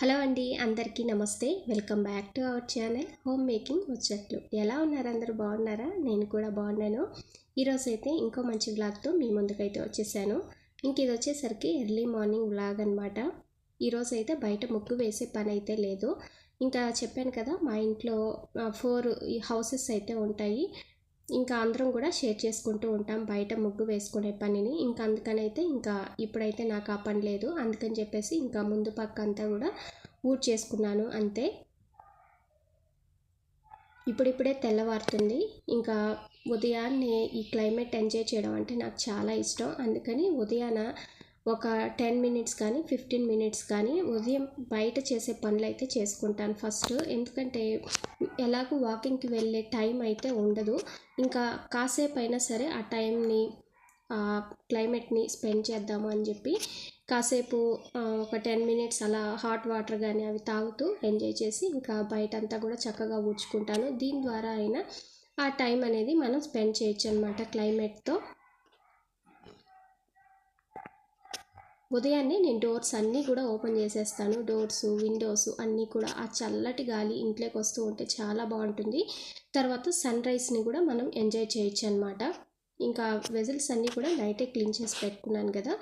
Hello అండి అందరికీ నమస్తే. Welcome back to our channel home making ముచ్చట్లు ఎలా ఉన్నారు అందరూ? బాగున్నారా? నేను కూడా బాగున్నాను. ఈరోజు అయితే ఇంకో మంచి వ్లాగ్తో మీ ముందుకైతే వచ్చేసాను. ఇంక ఇది వచ్చేసరికి ఎర్లీ మార్నింగ్ వ్లాగ్ అనమాట ఈరోజు అయితే బయట ముగ్గు వేసే పని అయితే లేదు. ఇంకా చెప్పాను కదా మా ఇంట్లో ఫోర్ హౌసెస్ అయితే ఉంటాయి. ఇంకా అందరం కూడా షేర్ చేసుకుంటూ ఉంటాం బయట ముగ్గు వేసుకునే పనిని. ఇంకా అందుకనైతే ఇంకా ఇప్పుడైతే నాకు ఆ పని లేదు. అందుకని చెప్పేసి ఇంకా ముందు పక్క అంతా కూడా ఊడ్ చేసుకున్నాను అంతే. ఇప్పుడిప్పుడే తెల్లవారుతుంది. ఇంకా ఉదయాన్నే ఈ క్లైమేట్ ఎంజాయ్ చేయడం అంటే నాకు చాలా ఇష్టం. అందుకని ఉదయాన ఒక టెన్ మినిట్స్ కానీ ఫిఫ్టీన్ మినిట్స్ కానీ ఉదయం బయట చేసే పనులు అయితే చేసుకుంటాను ఫస్ట్. ఎందుకంటే ఎలాగో వాకింగ్కి వెళ్ళే టైం అయితే ఉండదు. ఇంకా కాసేపు అయినా సరే ఆ టైంని క్లైమేట్ని స్పెండ్ చేద్దాము అని చెప్పి కాసేపు ఒక టెన్ మినిట్స్ అలా హాట్ వాటర్ కానీ అవి తాగుతూ ఎంజాయ్ చేసి ఇంకా బయట అంతా కూడా చక్కగా ఊడ్చుకుంటాను. దీని ద్వారా అయినా ఆ టైం అనేది మనం స్పెండ్ చేయొచ్చు అనమాట క్లైమేట్తో. ఉదయాన్నే నేను డోర్స్ అన్నీ కూడా ఓపెన్ చేసేస్తాను. డోర్స్ విండోస్ అన్నీ కూడా ఆ చల్లటి గాలి ఇంట్లోకి వస్తూ ఉంటే చాలా బాగుంటుంది. తర్వాత సన్ రైస్ని కూడా మనం ఎంజాయ్ చేయొచ్చు అనమాట ఇంకా వెజిల్స్ అన్నీ కూడా నైటే క్లీన్ చేసి పెట్టుకున్నాను కదా.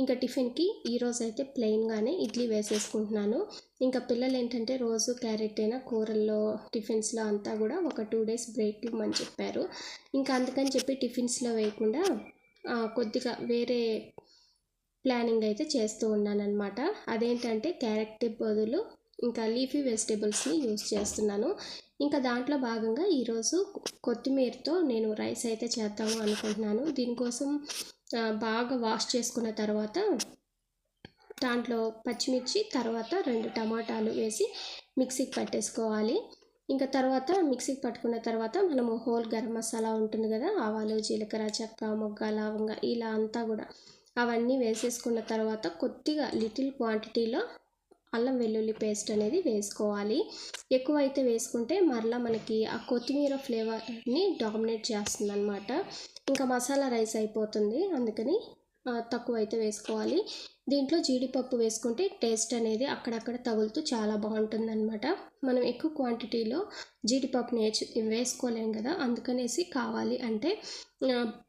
ఇంకా టిఫిన్కి ఈరోజు అయితే ప్లెయిన్గానే ఇడ్లీ వేసేసుకుంటున్నాను. ఇంకా పిల్లలు ఏంటంటే రోజు క్యారెట్ అయినా కూరల్లో టిఫిన్స్లో అంతా కూడా ఒక టూ డేస్ బ్రేక్ ఇవ్వమని చెప్పారు. ఇంకా అందుకని చెప్పి టిఫిన్స్లో వేయకుండా కొద్దిగా వేరే ప్లానింగ్ అయితే చేస్తూ ఉన్నాను అనమాట అదేంటంటే క్యారెట్ బదులు ఇంకా లీఫీ వెజిటేబుల్స్ని యూస్ చేస్తున్నాను. ఇంకా దాంట్లో భాగంగా ఈరోజు కొత్తిమీరతో నేను రైస్ అయితే చేద్దాము అనుకుంటున్నాను. దీనికోసం బాగా వాష్ చేసుకున్న తర్వాత దాంట్లో పచ్చిమిర్చి తర్వాత రెండు టమాటాలు వేసి మిక్సీకి పట్టేసుకోవాలి. ఇంకా తర్వాత మిక్సీకి పట్టుకున్న తర్వాత మనము హోల్ గరం మసాలా ఉంటుంది కదా ఆవాలు జీలకర్ర చెక్క మొగ్గ లవంగ ఇలా అంతా కూడా అవన్నీ వేసేసుకున్న తర్వాత కొద్దిగా లిటిల్ క్వాంటిటీలో అల్లం వెల్లుల్లి పేస్ట్ అనేది వేసుకోవాలి. ఎక్కువ అయితే వేసుకుంటే మరలా మనకి ఆ కొత్తిమీర ఫ్లేవర్ని డామినేట్ చేస్తుంది అనమాట ఇంకా మసాలా రైస్ అయిపోతుంది. అందుకని తక్కువ అయితే వేసుకోవాలి. దీంట్లో జీడిపప్పు వేసుకుంటే టేస్ట్ అనేది అక్కడక్కడ తగులుతూ చాలా బాగుంటుంది అనమాట మనం ఎక్కువ క్వాంటిటీలో జీడిపప్పుని వేసి వేసుకోలేం కదా? అందుకనేసి కావాలి అంటే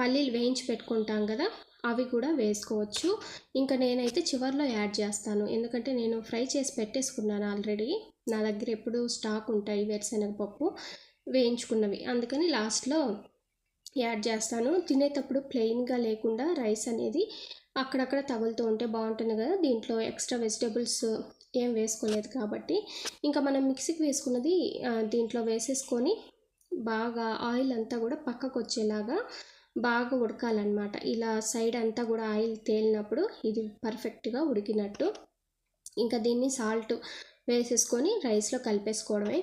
పల్లీలు వేయించి పెట్టుకుంటాం కదా? అవి కూడా వేసుకోవచ్చు. ఇంకా నేనైతే చివరిలో యాడ్ చేస్తాను. ఎందుకంటే నేను ఫ్రై చేసి పెట్టేసుకున్నాను ఆల్రెడీ. నా దగ్గర ఎప్పుడు స్టాక్ ఉంటాయి వేరుశనగపప్పు వేయించుకున్నవి. అందుకని లాస్ట్లో యాడ్ చేస్తాను. తినేటప్పుడు ప్లెయిన్గా లేకుండా రైస్ అనేది అక్కడక్కడ తగులుతూ ఉంటే బాగుంటుంది కదా. దీంట్లో ఎక్స్ట్రా వెజిటేబుల్స్ ఏం వేసుకోలేదు కాబట్టి. ఇంకా మనం మిక్సీకి వేసుకున్నది దీంట్లో వేసేసుకొని బాగా ఆయిల్ అంతా కూడా పక్కకు వచ్చేలాగా బాగా ఉడకాలన్నమాట. ఇలా సైడ్ అంతా కూడా ఆయిల్ తేలినప్పుడు ఇది పర్ఫెక్ట్గా ఉడికినట్టు. ఇంకా దీన్ని సాల్ట్ వేసేసుకొని రైస్లో కలిపేసుకోవడమే.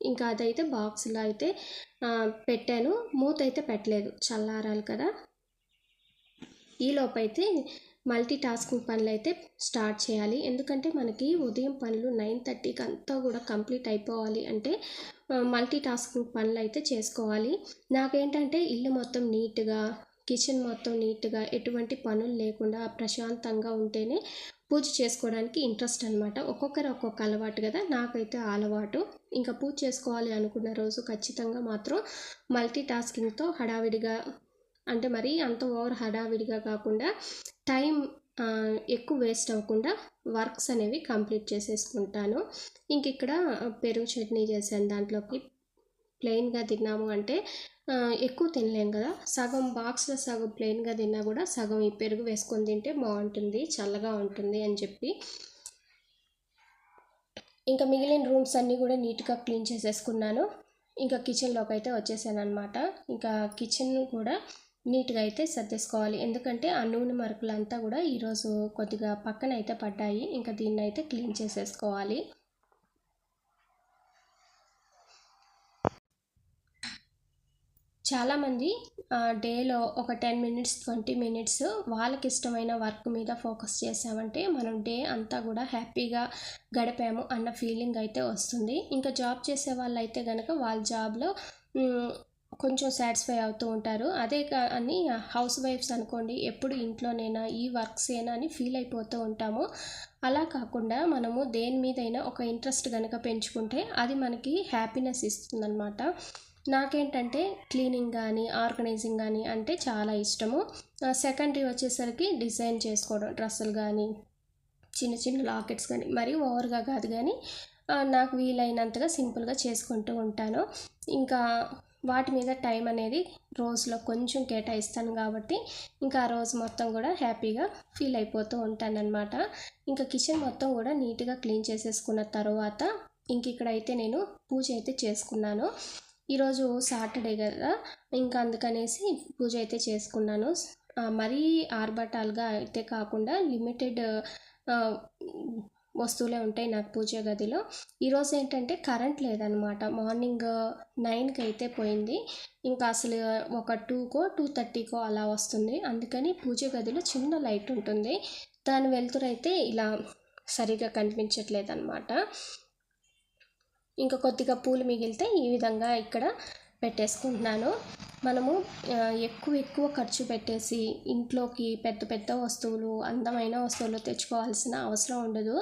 ఇంకా అదైతే బాక్స్లో అయితే పెట్టాను. మూత అయితే పెట్టలేదు. చల్లారాలి కదా. ఈలోపైతే మల్టీ టాస్కింగ్ పనులు అయితే స్టార్ట్ చేయాలి. ఎందుకంటే మనకి ఉదయం పనులు నైన్ థర్టీకి అంతా కూడా కంప్లీట్ అయిపోవాలి అంటే మల్టీ టాస్కింగ్ పనులు అయితే చేసుకోవాలి. నాకేంటంటే ఇల్లు మొత్తం నీట్గా కిచెన్ మొత్తం నీట్గా ఎటువంటి పనులు లేకుండా ప్రశాంతంగా ఉంటేనే పూజ చేసుకోవడానికి ఇంట్రెస్ట్ అనమాట ఒక్కొక్కరు ఒక్కొక్క అలవాటు కదా నాకైతే అలవాటు. ఇంకా పూజ చేసుకోవాలి అనుకున్న రోజు ఖచ్చితంగా మాత్రం మల్టీ టాస్కింగ్తో హడావిడిగా అంటే మరీ అంత ఓవర్ హడావిడిగా కాకుండా టైం ఎక్కువ వేస్ట్ అవ్వకుండా వర్క్స్ అనేవి కంప్లీట్ చేసేసుకుంటాను. ఇంక ఇక్కడ పెరుగు చట్నీ చేశాను దాంట్లోకి. ప్లెయిన్గా తిన్నాము అంటే ఎక్కువ తినలేం కదా. సగం బాక్స్లో సగం ప్లెయిన్గా తిన్నా కూడా సగం ఈ పెరుగు వేసుకొని తింటే బాగుంటుంది చల్లగా ఉంటుంది అని చెప్పి. ఇంకా మిగిలిన రూమ్స్ అన్నీ కూడా నీట్గా క్లీన్ చేసేసుకున్నాను. ఇంకా కిచెన్లోకి అయితే వచ్చేసాను అనమాట ఇంకా కిచెన్ కూడా నీట్గా అయితే సర్దేసుకోవాలి. ఎందుకంటే ఆ నూనె మరకలంతా కూడా ఈరోజు కొద్దిగా పక్కన అయితే పడ్డాయి. ఇంకా దీన్ని అయితే క్లీన్ చేసేసుకోవాలి. చాలామంది డేలో ఒక టెన్ మినిట్స్ ట్వంటీ మినిట్స్ వాళ్ళకి ఇష్టమైన వర్క్ మీద ఫోకస్ చేసామంటే మనం డే అంతా కూడా హ్యాపీగా గడిపాము అన్న ఫీలింగ్ అయితే వస్తుంది. ఇంకా జాబ్ చేసే వాళ్ళు అయితే కనుక వాళ్ళ జాబ్లో కొంచెం సాటిస్ఫై అవుతూ ఉంటారు. అదే కానీ హౌస్ వైఫ్స్ అనుకోండి ఎప్పుడు ఇంట్లోనైనా ఈ వర్క్స్ అయినా అని ఫీల్ అయిపోతూ ఉంటాము. అలా కాకుండా మనము దేని మీదైనా ఒక ఇంట్రెస్ట్ కనుక పెంచుకుంటే అది మనకి హ్యాపీనెస్ ఇస్తుందన్నమాట. నాకేంటంటే క్లీనింగ్ కానీ ఆర్గనైజింగ్ కానీ అంటే చాలా ఇష్టము. సెకండరీ వచ్చేసరికి డిజైన్ చేసుకోవడం డ్రెస్సులు కానీ చిన్న చిన్న లాకెట్స్ కానీ మరీ ఓవర్గా కాదు కానీ నాకు వీలైనంతగా సింపుల్గా చేసుకుంటూ ఉంటాను. ఇంకా వాటి మీద టైం అనేది రోజులో కొంచెం కేటాయిస్తాను కాబట్టి ఇంకా ఆ రోజు మొత్తం కూడా హ్యాపీగా ఫీల్ అయిపోతూ ఉంటాను ఇంకా కిచెన్ మొత్తం కూడా నీట్గా క్లీన్ చేసేసుకున్న తర్వాత ఇంక ఇక్కడైతే నేను పూజ అయితే చేసుకున్నాను. ఈరోజు సాటర్డే కదా ఇంకా అందుకనేసి పూజ అయితే చేసుకున్నాను. మరీ ఆర్భటాలుగా అయితే కాకుండా లిమిటెడ్ వస్తువులే ఉంటాయి నాకు పూజ గదిలో. ఈరోజు ఏంటంటే కరెంట్ లేదనమాట. మార్నింగ్ నైన్కి అయితే పోయింది. ఇంకా అసలు ఒక టూకో టూ థర్టీకో అలా వస్తుంది. అందుకని పూజ గదిలో చిన్న లైట్ ఉంటుంది. దాని వెలుతురైతే ఇలా సరిగా కనిపించట్లేదు అనమాట ఇంకా కొద్దిగా పూలు మిగిలితే ఈ విధంగా ఇక్కడ పెట్టేసుకుంటున్నాను. మనము ఎక్కువ ఎక్కువ ఖర్చు పెట్టేసి ఇంట్లోకి పెద్ద పెద్ద వస్తువులు అందమైన వస్తువులు తెచ్చుకోవాల్సిన అవసరం ఉండదు.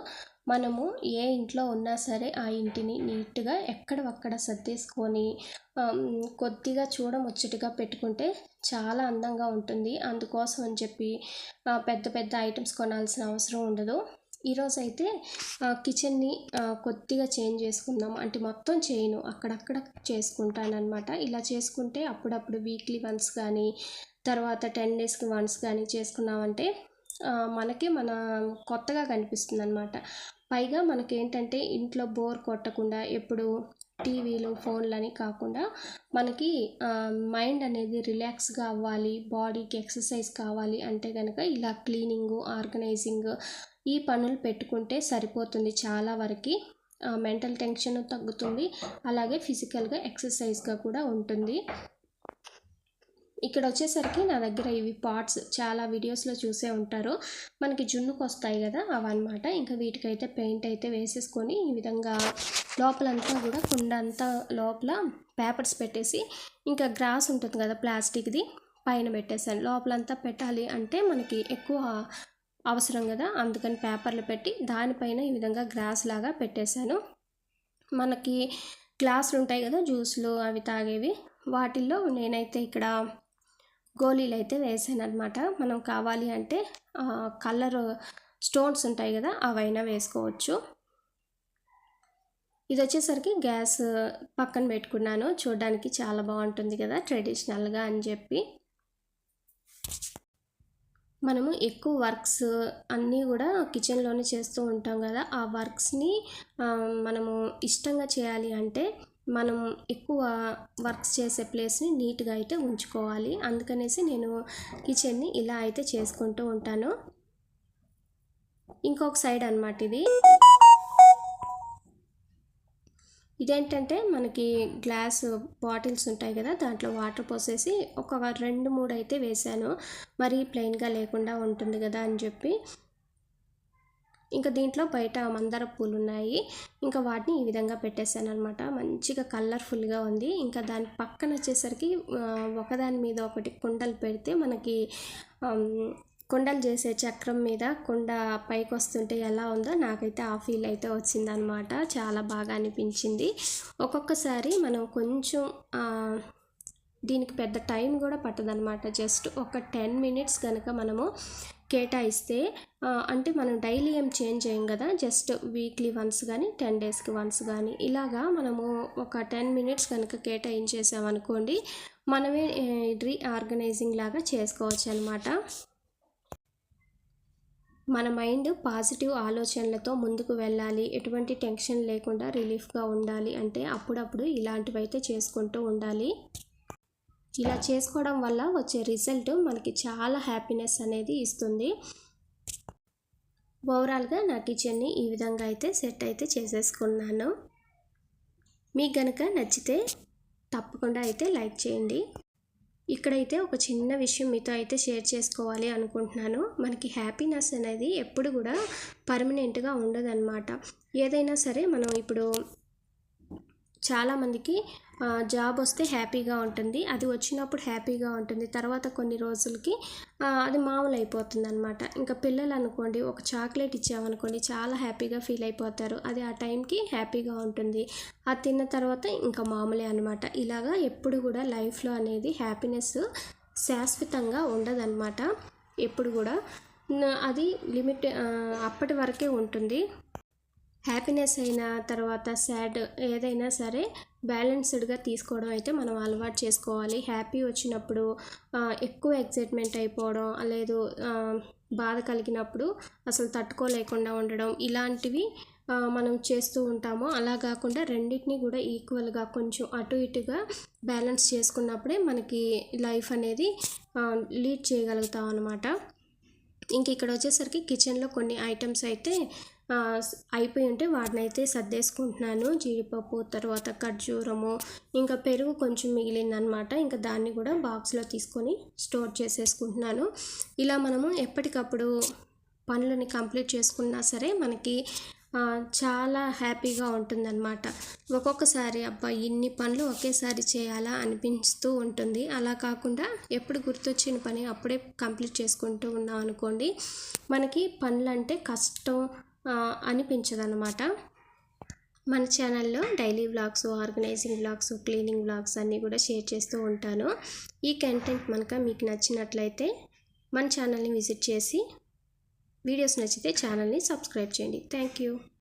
మనము ఏ ఇంట్లో ఉన్నా సరే ఆ ఇంటిని నీట్గా ఎక్కడవక్కడ సర్దేసుకొని కొద్దిగా చూడముచ్చటగా పెట్టుకుంటే చాలా అందంగా ఉంటుంది. అందుకోసం అని చెప్పి పెద్ద పెద్ద ఐటమ్స్ కొనాల్సిన అవసరం ఉండదు. ఈరోజు అయితే కిచెన్ని కొద్దిగా చేంజ్ చేసుకుందాం. అంటే మొత్తం చేయను. అక్కడక్కడ చేసుకుంటానమాట ఇలా చేసుకుంటే అప్పుడప్పుడు వీక్లీ వన్స్ కానీ తర్వాత టెన్ డేస్కి వన్స్ కానీ చేసుకున్నామంటే మనకి మన కొత్తగా కనిపిస్తుంది అనమాట పైగా మనకేంటంటే ఇంట్లో బోర్ కొట్టకుండా ఎప్పుడు టీవీలు ఫోన్లు అని కాకుండా మనకి మైండ్ అనేది రిలాక్స్గా అవ్వాలి. బాడీకి ఎక్సర్సైజ్ కావాలి అంటే కనుక ఇలా క్లీనింగు ఆర్గనైజింగ్ ఈ పనులు పెట్టుకుంటే సరిపోతుంది చాలా వరకు. మెంటల్ టెన్షన్ తగ్గుతుంది. అలాగే ఫిజికల్గా ఎక్సర్సైజ్గా కూడా ఉంటుంది. ఇక్కడ వచ్చేసరికి నా దగ్గర ఇవి పార్ట్స్ చాలా వీడియోస్లో చూసే ఉంటారు. మనకి జున్నుకు వస్తాయి కదా అవన్నమాట. ఇంకా వీటికైతే పెయింట్ అయితే వేసేసుకొని ఈ విధంగా లోపలంతా కూడా కుండ అంతా లోపల పేపర్స్ పెట్టేసి ఇంకా గ్రాస్ ఉంటుంది కదా ప్లాస్టిక్ది పైన పెట్టేసాను లోపలంతా పెట్టాలి అంటే మనకి ఎక్కువ అవసరం కదా? అందుకని పేపర్లు పెట్టి దానిపైన ఈ విధంగా గ్రాస్ లాగా పెట్టేశాను. మనకి గ్లాసులు ఉంటాయి కదా జ్యూస్లు అవి తాగేవి. వాటిల్లో నేనైతే ఇక్కడ గోళీలు అయితే వేసాను అనమాట మనం కావాలి అంటే కలర్ స్టోన్స్ ఉంటాయి కదా అవైనా వేసుకోవచ్చు. ఇది వచ్చేసరికి గ్యాస్ పక్కన పెట్టుకున్నాను. చూడడానికి చాలా బాగుంటుంది కదా ట్రెడిషనల్గా అని చెప్పి. మనము ఎక్కువ వర్క్స్ అన్నీ కూడా కిచెన్లోనే చేస్తూ ఉంటాం కదా. ఆ వర్క్స్ని మనము ఇష్టంగా చేయాలి అంటే మనం ఎక్కువ వర్క్స్ చేసే ప్లేస్ని నీట్గా అయితే ఉంచుకోవాలి. అందుకనేసి నేను కిచెన్ని ఇలా అయితే చేసుకుంటూ ఉంటాను. ఇంకొక సైడ్ అనమాట ఇది. ఇదేంటంటే మనకి గ్లాస్ బాటిల్స్ ఉంటాయి కదా దాంట్లో వాటర్ పోసేసి ఒక రెండు మూడు అయితే వేసాను మరీ ప్లెయిన్గా లేకుండా ఉంటుంది కదా అని చెప్పి. ఇంకా దీంట్లో బయట మందార పూలు ఉన్నాయి ఇంకా వాటిని ఈ విధంగా పెట్టేశాను అనమాట మంచిగా కలర్ఫుల్గా ఉంది. ఇంకా దాని పక్కన వచ్చేసరికి ఒకదాని మీద ఒకటి కుండలు పెడితే మనకి కుండలు చేసే చక్రం మీద కుండ పైకి వస్తుంటే ఎలా ఉందో నాకైతే ఆ ఫీల్ అయితే వచ్చిందనమాట చాలా బాగా అనిపించింది. ఒక్కొక్కసారి మనం కొంచెం దీనికి పెద్ద టైం కూడా పట్టదనమాట జస్ట్ ఒక టెన్ మినిట్స్ కనుక మనము కేటాయిస్తే అంటే మనం డైలీ ఏం చేంజ్ చేయం కదా? జస్ట్ వీక్లీ వన్స్ కానీ టెన్ డేస్కి వన్స్ కానీ ఇలాగా మనము ఒక టెన్ మినిట్స్ కనుక కేటాయించేసామనుకోండి మనమే రీఆర్గనైజింగ్ లాగా చేసుకోవచ్చు అనమాట మన మైండ్ పాజిటివ్ ఆలోచనలతో ముందుకు వెళ్ళాలి. ఎటువంటి టెన్షన్ లేకుండా రిలీఫ్గా ఉండాలి అంటే అప్పుడప్పుడు ఇలాంటివి అయితే చేసుకుంటూ ఉండాలి. ఇలా చేసుకోవడం వల్ల వచ్చే రిజల్ట్ మనకి చాలా హ్యాపీనెస్ అనేది ఇస్తుంది. ఓవరాల్గా నా కిచెన్ని ఈ విధంగా అయితే సెట్ అయితే చేసేసుకున్నాను. మీకు కనుక నచ్చితే తప్పకుండా అయితే లైక్ చేయండి. ఇక్కడైతే ఒక చిన్న విషయం మీతో అయితే షేర్ చేసుకోవాలి అనుకుంటున్నాను. మనకి హ్యాపీనెస్ అనేది ఎప్పుడు కూడా పర్మనెంట్గా ఉండదన్నమాట. ఏదైనా సరే మనం ఇప్పుడు చాలామందికి జాబ్ వస్తే హ్యాపీగా ఉంటుంది. అది వచ్చినప్పుడు హ్యాపీగా ఉంటుంది. తర్వాత కొన్ని రోజులకి అది మామూలు అయిపోతుంది అనమాట ఇంకా పిల్లలు అనుకోండి ఒక చాక్లెట్ ఇచ్చామనుకోండి చాలా హ్యాపీగా ఫీల్ అయిపోతారు. అది ఆ టైంకి హ్యాపీగా ఉంటుంది. అది తిన్న తర్వాత ఇంకా మామూలే అనమాట ఇలాగా ఎప్పుడు కూడా లైఫ్లో అనేది హ్యాపీనెస్ శాశ్వతంగా ఉండదన్నమాట. ఎప్పుడు కూడా. అది లిమిట్ అప్పటి వరకే ఉంటుంది. హ్యాపీనెస్ అయిన తర్వాత సాడ్ ఏదైనా సరే బ్యాలెన్స్డ్గా తీసుకోవడం అయితే మనం అలవాటు చేసుకోవాలి. హ్యాపీ వచ్చినప్పుడు ఎక్కువ ఎక్సైట్మెంట్ అయిపోవడం లేదు బాధ కలిగినప్పుడు అసలు తట్టుకోలేకుండా ఉండడం ఇలాంటివి మనం చేస్తూ ఉంటాము. అలా కాకుండా రెండింటిని కూడా ఈక్వల్గా కొంచెం అటు ఇటుగా బ్యాలెన్స్ చేసుకున్నప్పుడే మనకి లైఫ్ అనేది లీడ్ చేయగలుగుతాం అనమాట ఇంక ఇక్కడ వచ్చేసరికి కిచెన్లో కొన్ని ఐటమ్స్ అయితే అయిపోయి ఉంటే వాటిని అయితే సర్దేసుకుంటున్నాను. జీడిపప్పు తర్వాత ఖర్జూరము ఇంకా పెరుగు కొంచెం మిగిలిందనమాట. ఇంకా దాన్ని కూడా బాక్స్లో తీసుకొని స్టోర్ చేసేసుకుంటున్నాను. ఇలా మనము ఎప్పటికప్పుడు పనులని కంప్లీట్ చేసుకున్నా సరే మనకి చాలా హ్యాపీగా ఉంటుందన్నమాట ఒక్కొక్కసారి అబ్బా ఇన్ని పనులు ఒకేసారి చేయాలా అనిపిస్తూ ఉంటుంది. అలా కాకుండా ఎప్పుడు గుర్తొచ్చిన పని అప్పుడే కంప్లీట్ చేసుకుంటూ ఉన్నాం అనుకోండి మనకి పనులంటే కష్టం అనిపించదన్నమాట. మన ఛానల్లో daily vlogs organising vlogs cleaning vlogs అన్నీ కూడా షేర్ చేస్తూ ఉంటాను. ఈ కంటెంట్ కనుక మీకు నచ్చినట్లయితే మన ఛానల్ని విజిట్ చేసి వీడియోస్ నచ్చితే ఛానల్ని సబ్స్క్రైబ్ చేయండి. Thank you.